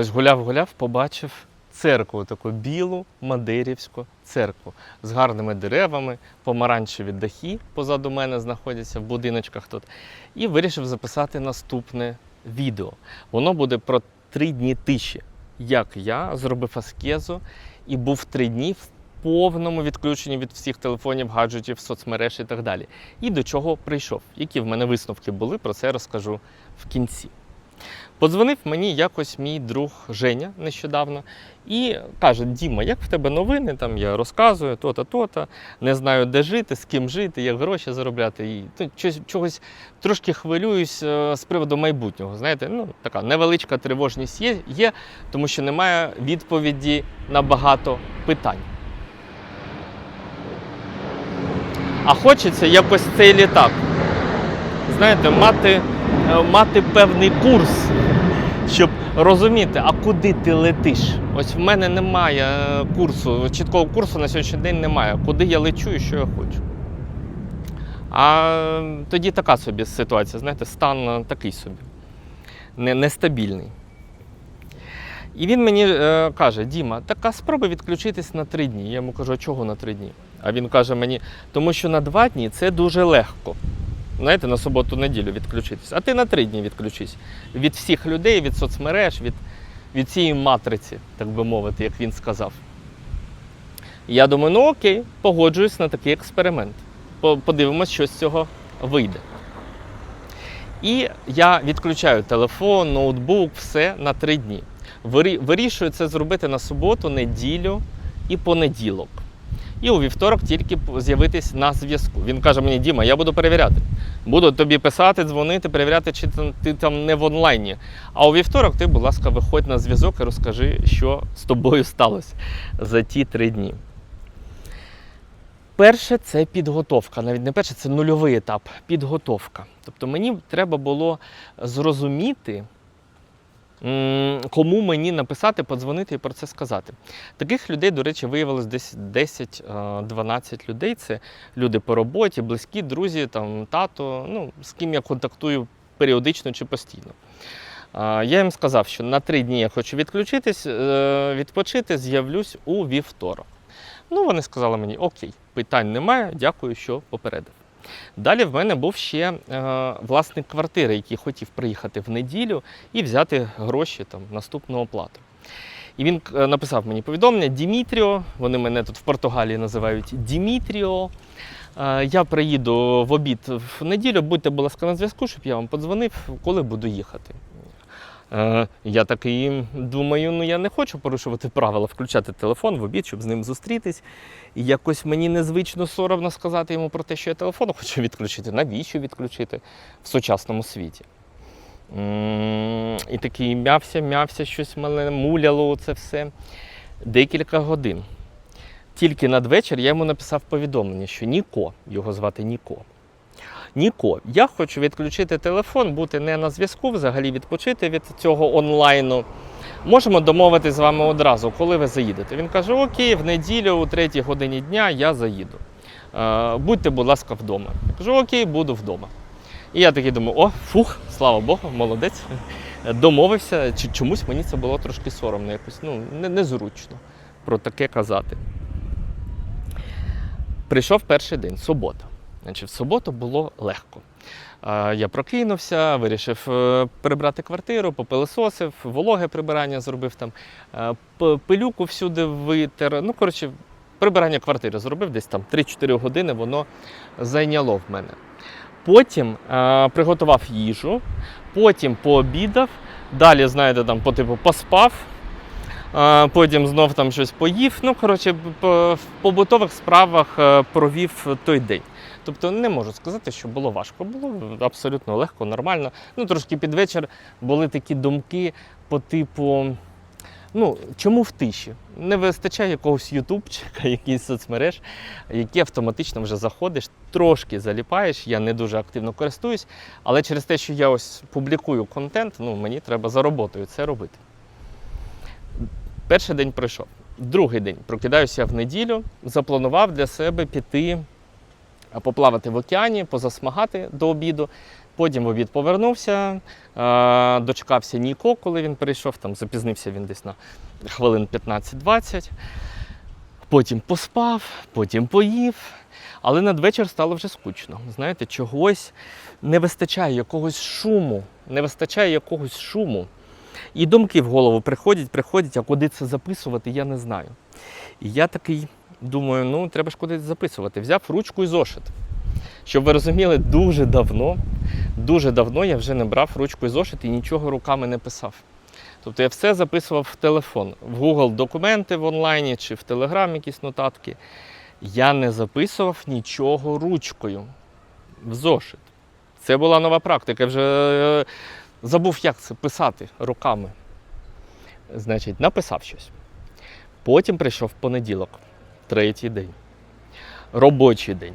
Ось гуляв-гуляв, побачив церкву, таку білу Мадирівську церкву з гарними деревами, помаранчеві дахи позаду мене знаходяться в будиночках тут. І вирішив записати наступне відео. Воно буде про три дні тиші. Як я зробив аскезу і був три дні в повному відключенні від всіх телефонів, гаджетів, соцмереж і так далі. І до чого прийшов. Які в мене висновки були, про це розкажу в кінці. Подзвонив мені якось мій друг Женя нещодавно і каже: Діма, як в тебе новини? Там я розказую то-то, то-то, не знаю, де жити, з ким жити, як гроші заробляти. І ну, щось- чогось трошки хвилююсь е, з приводу майбутнього. Знаєте, ну така невеличка тривожність є, є, тому що немає відповіді на багато питань. А хочеться якось цей літак. Знаєте, мати, е, мати певний курс, щоб розуміти, а куди ти летиш. Ось в мене немає е, курсу, чіткого курсу на сьогоднішній день немає. Куди я лечу і що я хочу. А тоді така собі ситуація, знаєте, стан е, такий собі, не, нестабільний. І він мені е, каже: Діма, така спробуй відключитись на три дні. Я йому кажу, а чого на три дні? А він каже мені, тому що на два дні це дуже легко. Знаєте, на суботу-неділю відключитись. А ти на три дні відключись. Від всіх людей, від соцмереж, від, від цієї матриці, так би мовити, як він сказав. Я думаю, ну окей, погоджуюсь на такий експеримент. Подивимось, що з цього вийде. І я відключаю телефон, ноутбук, все на три дні. Вирішую це зробити на суботу, неділю і понеділок. І у вівторок тільки з'явитись на зв'язку. Він каже мені, Діма, я буду перевіряти. Буду тобі писати, дзвонити, перевіряти, чи ти там не в онлайні. А у вівторок ти, будь ласка, виходь на зв'язок і розкажи, що з тобою сталося за ті три дні. Перше це підготовка. Навіть не перше, це нульовий етап підготовка. Тобто мені треба було зрозуміти, кому мені написати, подзвонити і про це сказати. Таких людей, до речі, виявилось десь 10-12 людей. Це люди по роботі, близькі, друзі, там, тато, ну, з ким я контактую періодично чи постійно. Я їм сказав, що на три дні я хочу відключитись, е, відпочити, з'явлюсь у вівторок. Ну, вони сказали мені, окей, питань немає, дякую, що попередив. Далі в мене був ще е, власник квартири, який хотів приїхати в неділю і взяти гроші там, наступну оплату. І він е, написав мені повідомлення Дімітріо, вони мене тут в Португалії називають Дімітріо. Е, Я приїду в обід в неділю, будьте, будь ласка, на зв'язку, щоб я вам подзвонив, коли буду їхати. Е, Я такий думаю, ну я не хочу порушувати правила, включати телефон в обід, щоб з ним зустрітись. І якось мені незвично соромно сказати йому про те, що я телефон хочу відключити. Навіщо відключити в сучасному світі? І такий м'явся, м'явся, щось мене муляло це все. Декілька годин. Тільки надвечір я йому написав повідомлення, що Ніко, його звати Ніко. Ніко, я хочу відключити телефон, бути не на зв'язку, взагалі відпочити від цього онлайну. Можемо домовитись з вами одразу, коли ви заїдете. Він каже: Окей, в неділю, о 3 годині дня я заїду. Е, будьте, будь ласка, вдома. Я кажу, окей, буду вдома. І я такий думаю, о, фух, слава Богу, молодець. Домовився. Чи чомусь мені це було трошки соромно, якось ну, не- незручно про таке казати. Прийшов перший день, субота. Значить, в суботу було легко. Я прокинувся, вирішив е, прибрати квартиру, попилисосив, вологе прибирання зробив там, е, пилюку всюди витер. Ну, коротше, прибирання квартири зробив десь там 3-4 години, воно зайняло в мене. Потім е, приготував їжу, потім пообідав, далі, знаєте, там по типу поспав, е, потім знов там щось поїв. Ну, коротше, по- в побутових справах е, провів той день. Тобто не можу сказати, що було важко. Було абсолютно легко, нормально. Ну, трошки під вечір були такі думки по типу. Ну, чому в тиші? Не вистачає якогось ютубчика, якийсь соцмереж, які автоматично вже заходиш, трошки заліпаєш. Я не дуже активно користуюсь, але через те, що я ось публікую контент, ну мені треба за роботою це робити. Перший день пройшов. Другий день прокидаюся в неділю, запланував для себе піти поплавати в океані, позасмагати до обіду. Потім в обід повернувся, е, дочекався Ніко, коли він прийшов, там запізнився він десь на хвилин 15-20. Потім поспав, потім поїв. Але надвечір стало вже скучно. Знаєте, чогось не вистачає якогось шуму, не вистачає якогось шуму. І думки в голову приходять, приходять, а куди це записувати, я не знаю. І я такий думаю, ну треба ж кудись записувати. Взяв ручку і зошит. Щоб ви розуміли, дуже давно, дуже давно я вже не брав ручку і зошит і нічого руками не писав. Тобто я все записував в телефон, в Google документи в онлайні чи в Telegram якісь нотатки. Я не записував нічого ручкою в зошит. Це була нова практика. Я вже е, забув, як це писати руками. Значить, написав щось. Потім прийшов понеділок, третій день. Робочий день.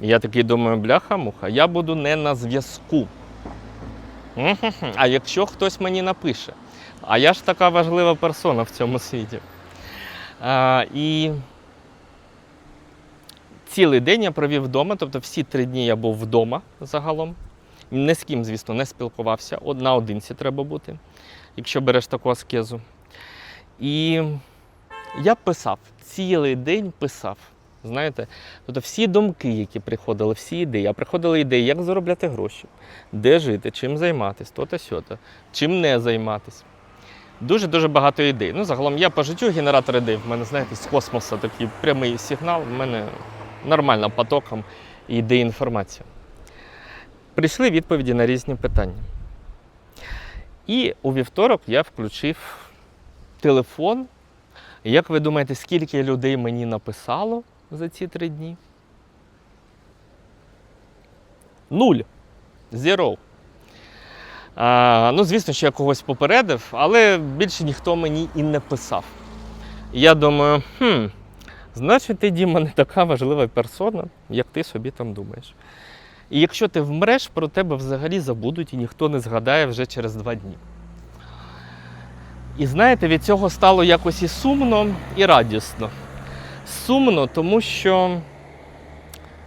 Я такий думаю, бляха-муха, я буду не на зв'язку. А якщо хтось мені напише, а я ж така важлива персона в цьому світі. А, і цілий день я провів вдома, тобто всі три дні я був вдома загалом. Ні з ким, звісно, не спілкувався. Од- Наодинці треба бути, якщо береш таку аскезу. І я писав, цілий день писав. Знаєте, тобто всі думки, які приходили, всі ідеї. А приходили ідеї, як заробляти гроші, де жити, чим займатися, то-то сьото, чим не займатися. Дуже-дуже багато ідей. Ну, загалом я по життю генератор ідей. В мене, знаєте, з космосу такий прямий сигнал. В мене нормально потоком йде інформація. Прийшли відповіді на різні питання. І у вівторок я включив телефон. Як ви думаєте, скільки людей мені написало за ці три дні? Нуль. А, ну, звісно, що я когось попередив, але більше ніхто мені і не писав. І я думаю, хм, значить, ти, Діма, не така важлива персона, як ти собі там думаєш. І якщо ти вмреш, про тебе взагалі забудуть і ніхто не згадає вже через два дні. І знаєте, від цього стало якось і сумно, і радісно. Сумно, тому що.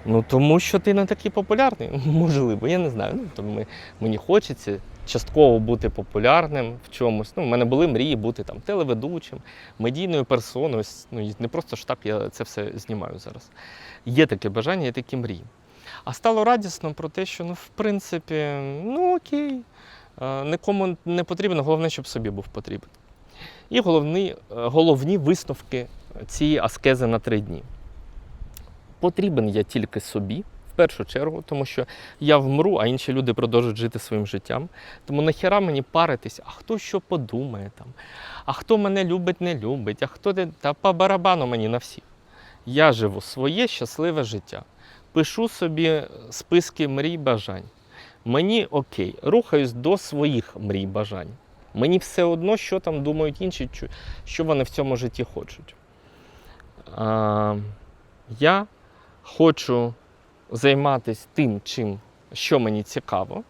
Ну, тому що ти не такий популярний. Можливо, я не знаю. Ну, тому ми- мені хочеться частково бути популярним в чомусь. Ну, в мене були мрії бути там телеведучим, медійною персоною. Ну, не просто ж так я це все знімаю зараз. Є таке бажання, є такі мрії. А стало радісно про те, що ну, в принципі, ну окей, нікому не потрібно, головне, щоб собі був потрібен. І головні, е, головні висновки цієї аскези на три дні. Потрібен я тільки собі, в першу чергу, тому що я вмру, а інші люди продовжують жити своїм життям. Тому нахіра мені паритись, а хто що подумає там, а хто мене любить, не любить, а хто де. Та по барабану мені на всіх. Я живу своє щасливе життя. Пишу собі списки мрій бажань. Мені окей, рухаюсь до своїх мрій бажань. Мені все одно, що там думають інші, що вони в цьому житті хочуть. Я хочу займатися тим, чим, що мені цікаво.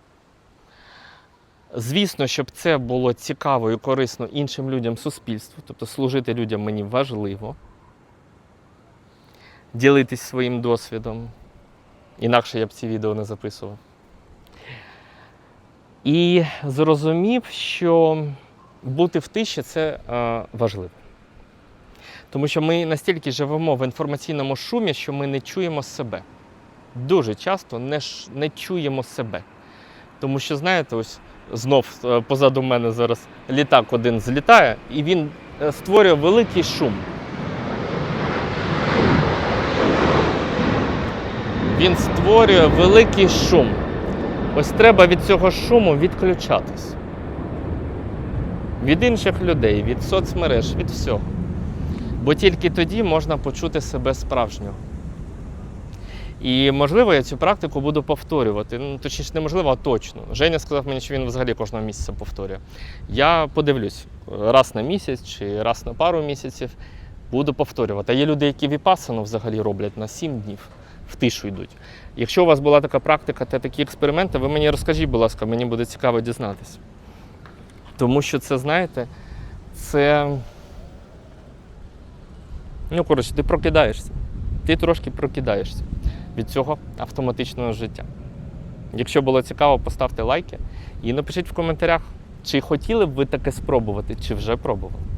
Звісно, щоб це було цікаво і корисно іншим людям суспільству, тобто служити людям мені важливо. Ділитись своїм досвідом. Інакше я б ці відео не записував. І зрозумів, що бути в тиші це е, важливо. Тому що ми настільки живемо в інформаційному шумі, що ми не чуємо себе. Дуже часто не, не чуємо себе. Тому що, знаєте, ось знов е, позаду мене зараз літак один злітає, і він е, створює великий шум. Він створює великий шум. Ось треба від цього шуму відключатись. Від інших людей, від соцмереж, від всього. Бо тільки тоді можна почути себе справжнього. І можливо, я цю практику буду повторювати. Ну, точніше, неможливо, а точно. Женя сказав мені, що він взагалі кожного місяця повторює. Я подивлюсь раз на місяць чи раз на пару місяців буду повторювати. А є люди, які віпасану взагалі роблять на 7 днів, в тишу йдуть. Якщо у вас була така практика та такі експерименти, ви мені розкажіть, будь ласка, мені буде цікаво дізнатися. Тому що це, знаєте, це. Ну, коротше, ти прокидаєшся. Ти трошки прокидаєшся від цього автоматичного життя. Якщо було цікаво, поставте лайки і напишіть в коментарях, чи хотіли б ви таке спробувати, чи вже пробували.